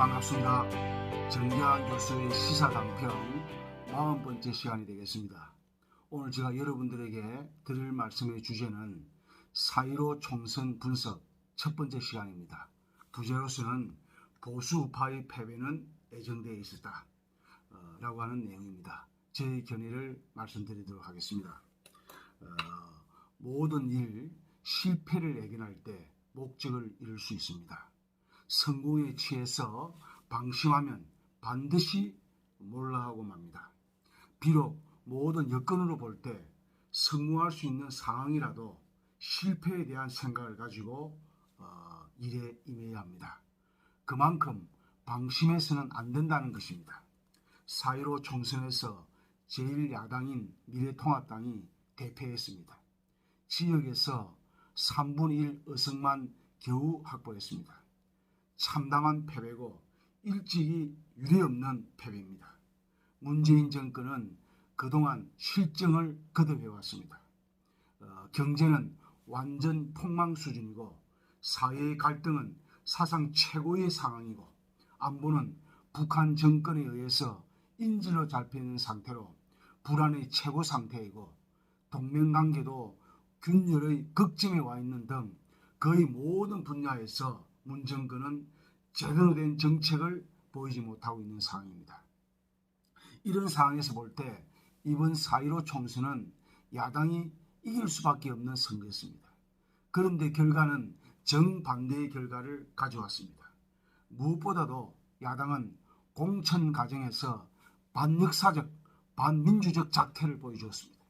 반갑습니다. 정기환 교수의 시사단평 40번째 시간이 되겠습니다. 오늘 제가 여러분들에게 드릴 말씀의 주제는 4.15 총선 분석 첫 번째 시간입니다. 부제로서는 보수 우파의 패배는 예정되어 있었다 어, 라고 하는 내용입니다. 제 견해를 말씀드리도록 하겠습니다. 어, 모든 일 실패를 예견할 때 목적을 이룰 수 있습니다. 성공에 취해서 방심하면 반드시 몰라하고 맙니다. 비록 모든 여건으로 볼 때 성공할 수 있는 상황이라도 실패에 대한 생각을 가지고 어, 일에 임해야 합니다. 그만큼 방심해서는 안 된다는 것입니다. 4.15 총선에서 제1야당인 미래통합당이 대패했습니다. 지역에서 3분의 1 의석만 겨우 확보했습니다. 참담한 패배고 일찍이 유례없는 패배입니다. 문재인 정권은 그동안 실정을 거듭해왔습니다. 어, 경제는 완전 폭망 수준이고 사회의 갈등은 사상 최고의 상황이고 안보는 북한 정권에 의해서 인질로 잡혀있는 상태로 불안의 최고 상태이고 동맹관계도 균열의 극점에 와 있는 등 거의 모든 분야에서 문 정권은 제대로 된 정책을 보이지 못하고 있는 상황입니다. 이런 상황에서 볼 때 이번 4.15 총선은 야당이 이길 수밖에 없는 선거였습니다. 그런데 결과는 정반대의 결과를 가져왔습니다. 무엇보다도 야당은 공천 과정에서 반역사적, 반민주적 작태를 보여주었습니다.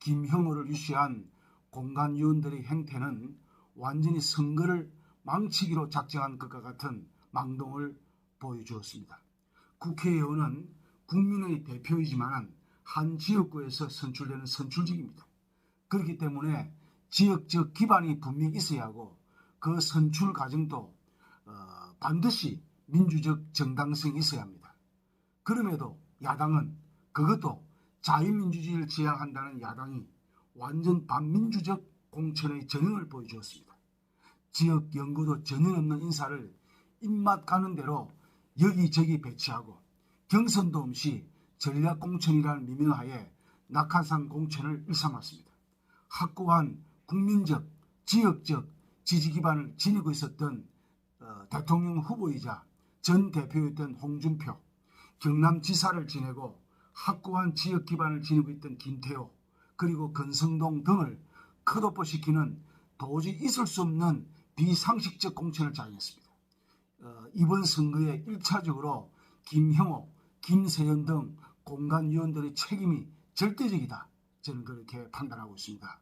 김형호를 유시한 공간위원들의 행태는 완전히 선거를 망치기로 작정한 것과 같은 망동을 보여주었습니다. 국회의원은 국민의 대표이지만 한 지역구에서 선출되는 선출직입니다. 그렇기 때문에 지역적 기반이 분명히 있어야 하고 그 선출 과정도 어, 반드시 민주적 정당성이 있어야 합니다. 그럼에도 야당은 그것도 자유민주주의를 지향한다는 야당이 완전 반민주적 공천의 전형을 보여주었습니다. 지역 연구도 전혀 없는 인사를 입맛 가는 대로 여기저기 배치하고 경선도 없이 전략공천이라는 미명하에 낙하산 공천을 일삼았습니다. 확고한 국민적, 지역적 지지 기반을 지니고 있었던 어, 대통령 후보이자 전 대표였던 홍준표, 경남지사를 지내고 확고한 지역 기반을 지니고 있던 김태호, 그리고 건성동 등을 컷오프 시키는 도저히 있을 수 없는 비상식적 공천을 자행했습니다. 어, 이번 선거에 1차적으로 김형호, 김세현 등 공간위원들의 책임이 절대적이다. 저는 그렇게 판단하고 있습니다.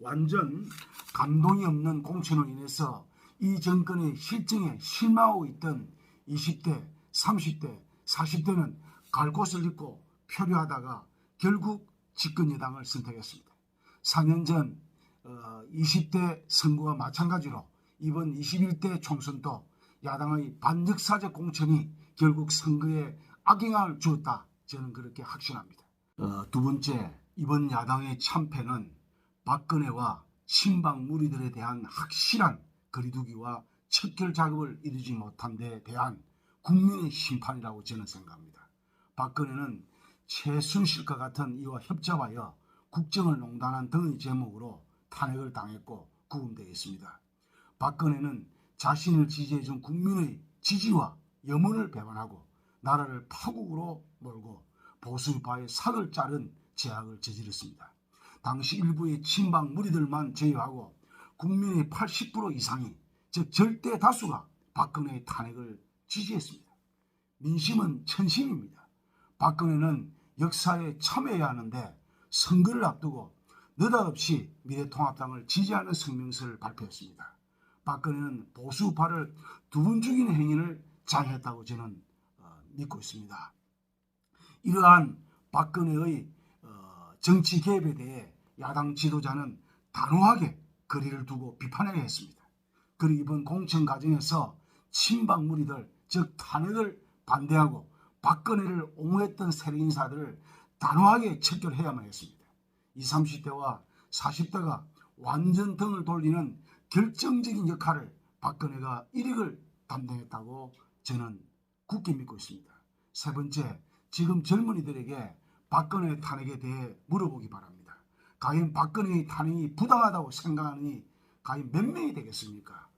완전 감동이 없는 공천으로 인해서 이 정권의 실정에 실망하고 있던 20대, 30대, 40대는 갈 곳을 잃고 표류하다가 결국 집권 여당을 선택했습니다. 4년 전 20대 어, 선거와 마찬가지로 이번 21대 총선도 야당의 반역사적 공천이 결국 선거에 악영향을 주었다. 저는 그렇게 확신합니다. 어, 두 번째, 이번 야당의 참패는 박근혜와 친박 무리들에 대한 확실한 거리두기와 척결 작업을 이루지 못한 데 대한 국민의 심판이라고 저는 생각합니다. 박근혜는 최순실과 같은 이와 협잡하여 국정을 농단한 등의 제목으로 탄핵을 당했고 구금되어 있습니다. 박근혜는 자신을 지지해준 국민의 지지와 염원을 배반하고 나라를 파국으로 몰고 보수파의 삭을 자른 제약을 저질렀습니다. 당시 일부의 친박 무리들만 제외하고 국민의 80% 이상이 즉 절대 다수가 박근혜의 탄핵을 지지했습니다. 민심은 천심입니다. 박근혜는 역사에 참여해야 하는데 선거를 앞두고 느닷없이 미래통합당을 지지하는 성명서를 발표했습니다. 박근혜는 보수파를 두 번 죽이는 행위를 장했다고 저는 어, 믿고 있습니다. 이러한 박근혜의 어, 정치 개입에 대해 야당 지도자는 단호하게 거리를 두고 비판을 했습니다. 그리고 이번 공천 과정에서 친박 무리들 즉 탄핵을 반대하고 박근혜를 옹호했던 세력 인사들을 단호하게 척결해야만 했습니다. 20, 30대와 40대가 완전 등을 돌리는 결정적인 역할을 박근혜가 일익을 담당했다고 저는 굳게 믿고 있습니다. 세 번째, 지금 젊은이들에게 박근혜 탄핵에 대해 물어보기 바랍니다. 과연 박근혜의 탄핵이 부당하다고 생각하는 과연 몇 명이 되겠습니까?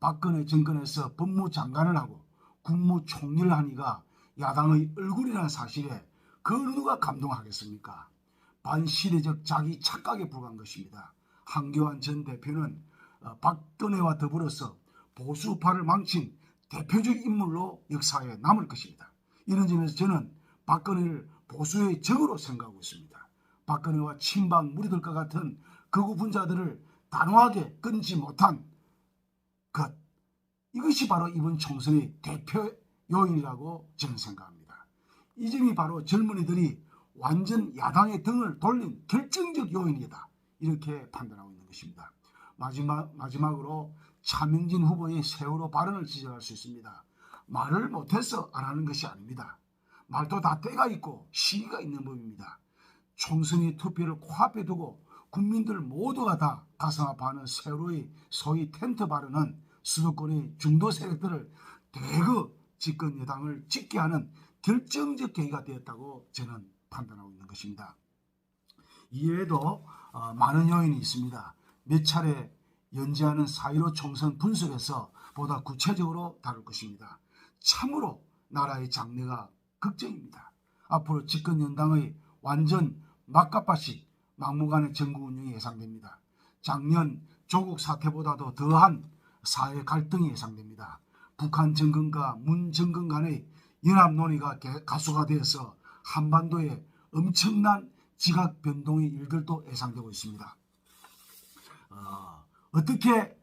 박근혜 정권에서 법무장관을 하고 국무총리를 하니가 야당의 얼굴이라는 사실에 그 누가 감동하겠습니까? 반시대적 자기 착각에 불과한 것입니다. 한교안 전 대표는 어, 박근혜와 더불어서 보수파를 망친 대표적 인물로 역사에 남을 것입니다. 이런 점에서 저는 박근혜를 보수의 적으로 생각하고 있습니다. 박근혜와 친박 무리들과 같은 극우 분자들을 단호하게 끊지 못한 것 이것이 바로 이번 총선의 대표 요인이라고 저는 생각합니다. 이 점이 바로 젊은이들이 완전 야당의 등을 돌린 결정적 요인이다. 이렇게 판단하고 있는 것입니다. 마지막, 마지막으로 차명진 후보의 세월호 발언을 지적할 수 있습니다. 말을 못해서 안 하는 것이 아닙니다. 말도 다 때가 있고 시기가 있는 법입니다. 총선의 투표를 코앞에 두고 국민들 모두가 다 가슴 아파하는 세월호의 소위 텐트 발언은 수도권의 중도 세력들을 대거 집권 여당을 찍게 하는 결정적 계기가 되었다고 저는 판단하고 있는 것입니다. 이외에도 어, 많은 요인이 있습니다. 몇 차례 연재하는 4.15 총선 분석에서 보다 구체적으로 다룰 것입니다. 참으로 나라의 장래가 걱정입니다. 앞으로 집권 연당의 완전 막가빠식 막무가내 정부 운영이 예상됩니다. 작년 조국 사태보다도 더한 사회 갈등이 예상됩니다. 북한 정권과 문 정권 간의 연합 논의가 개- 가수가 되어서 한반도에 엄청난 지각 변동의 일들도 예상되고 있습니다. 어, 떻게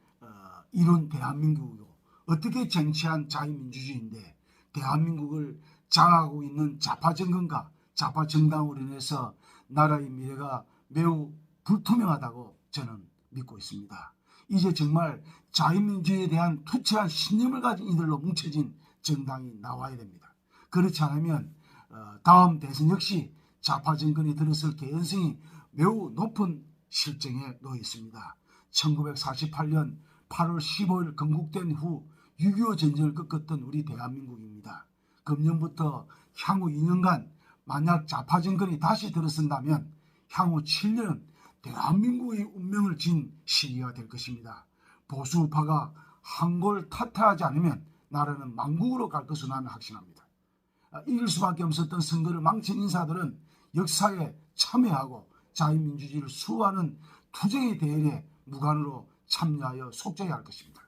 이룬 대한민국이고 어떻게 쟁취한 자유민주주의인데 대한민국을 장악하고 있는 좌파 정권과 좌파 정당으로 인해서 나라의 미래가 매우 불투명하다고 저는 믿고 있습니다. 이제 정말 자유민주주의에 대한 투철한 신념을 가진 이들로 뭉쳐진 정당이 나와야 됩니다. 그렇지 않으면 어, 다음 대선 역시 좌파 정권이 들어설 개연성이 매우 높은 실정에 놓여 있습니다. 1948년 8월 15일 건국된 후 6.25 전쟁을 겪었던 우리 대한민국입니다. 금년부터 향후 2년간 만약 좌파 정권이 다시 들어선다면 향후 7년은 대한민국의 운명을 진 시기가 될 것입니다. 보수파가 한골 탓하지 않으면 나라는 망국으로 갈 것으로 나는 확신합니다. 아, 이길 수밖에 없었던 선거를 망친 인사들은 역사에 참여하고 자유민주주의를 수호하는 투쟁의 대열에 무관으로 참여하여 속죄해야 할 것입니다.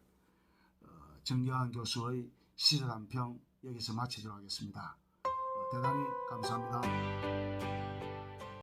어, 정경환 교수의 시사 단평 여기서 마치도록 하겠습니다. 어, 대단히 감사합니다.